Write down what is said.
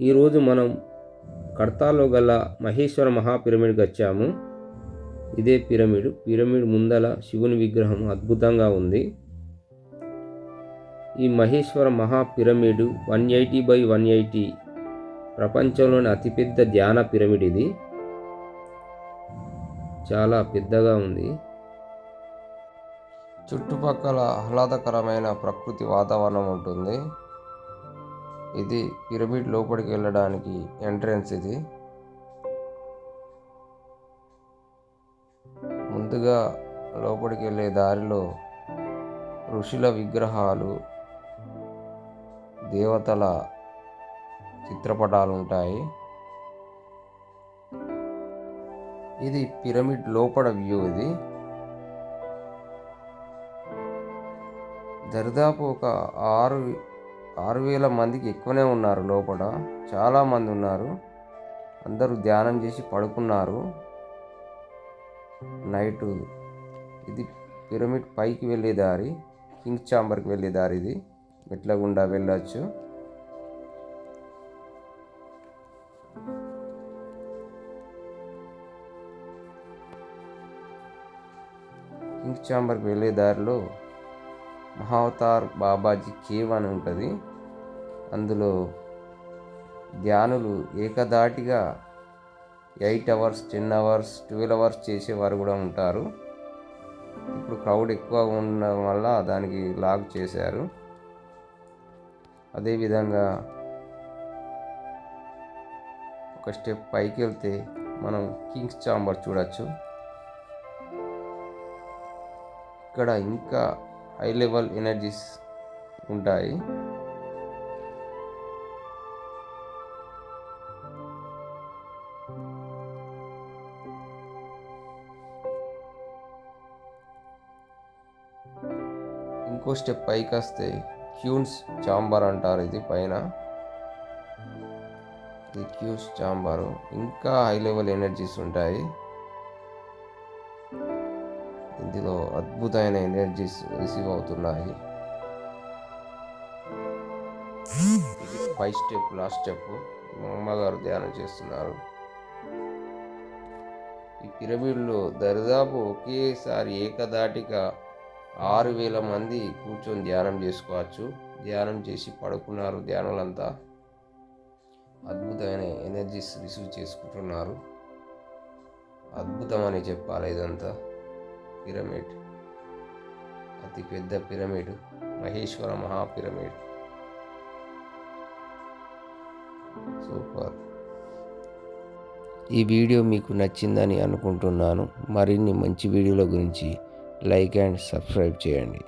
ఈరోజు మనం కడతాలో గల మహేశ్వర మహాపిరమిడ్కి వచ్చాము ఇదే పిరమిడ్. పిరమిడ్ ముందల శివుని విగ్రహం అద్భుతంగా ఉంది. ఈ Maheshwara Maha pyramid one eighty by one eighty ప్రపంచంలోని అతిపెద్ద ధ్యాన పిరమిడ్ ఇది. చాలా పెద్దగా ఉంది. చుట్టుపక్కల ఆహ్లాదకరమైన ప్రకృతి వాతావరణం ఉంటుంది. ఇది పిరమిడ్ లోపలికి వెళ్ళడానికి ఎంట్రన్స్ ఇది. ముందుగా లోపలికి వెళ్ళే దారిలో ఋషుల విగ్రహాలు దేవతల చిత్రపటాలు ఉంటాయి. ఇది పిరమిడ్ లోపల వ్యూ ఇది. దరిదాపు ఒక ఆరు ఆరు వేల మందికి ఎక్కువనే ఉన్నారు లోపల. చాలామంది ఉన్నారు. అందరూ ధ్యానం చేసి పడుకున్నారు. నైటు ఇది పిరమిడ్ పైకి వెళ్ళే దారి కింగ్ చాంబర్కి వెళ్ళే దారి ఇది. మెట్ల గుండా వెళ్ళచ్చు. కింగ్ చాంబర్కి వెళ్ళే దారిలో మహావతార్ బాబాజీ కేవ్ అని ఉంటుంది. అందులో ధ్యానులు ఏకదాటిగా eight hours ten hours twelve hours చేసేవారు కూడా ఉంటారు. ఇప్పుడు క్రౌడ్ ఎక్కువ ఉండడం వల్ల దానికి లాగ్ చేశారు. అదేవిధంగా ఒక స్టెప్ పైకి వెళ్తే మనం కింగ్స్ చాంబర్ చూడొచ్చు. ఇక్కడ ఇంకా హై లెవెల్ ఎనర్జీస్ ఉంటాయి. ఇంకో స్టెప్ పైకి వస్తే క్యూన్స్ చాంబర్ అంటారు ఇది పైన. ఇది క్యూన్స్ చాంబరు. ఇంకా హై లెవెల్ ఎనర్జీస్ ఉంటాయి. ఇందులో అద్భుతమైన ఎనర్జీస్ రిసీవ్ అవుతున్నాయి. ఇది ఫైవ్ స్టెప్ లాస్ట్ స్టెప్ మా అమ్మగారు ధ్యానం చేస్తున్నారు. ఈ పిరమిడ్లో దరిదాపు ఒకేసారి ఏకదాటిగా ఆరు వేల మంది కూర్చొని ధ్యానం చేసుకోవచ్చు. ధ్యానం చేసి పడుకున్నారు. ధ్యానులంతా అద్భుతమైన ఎనర్జీస్ రిసీవ్ చేసుకుంటున్నారు. అద్భుతం అని చెప్పాలి ఇదంతా. పిరమిడ్. అతి పెద్ద pyramid. Maheshwara Maha pyramid. Super. ఈ వీడియో మీకు నచ్చిందని అనుకుంటున్నాను. మరిన్ని మంచి వీడియోల గురించి లైక్ అండ్ సబ్స్క్రైబ్ చేయండి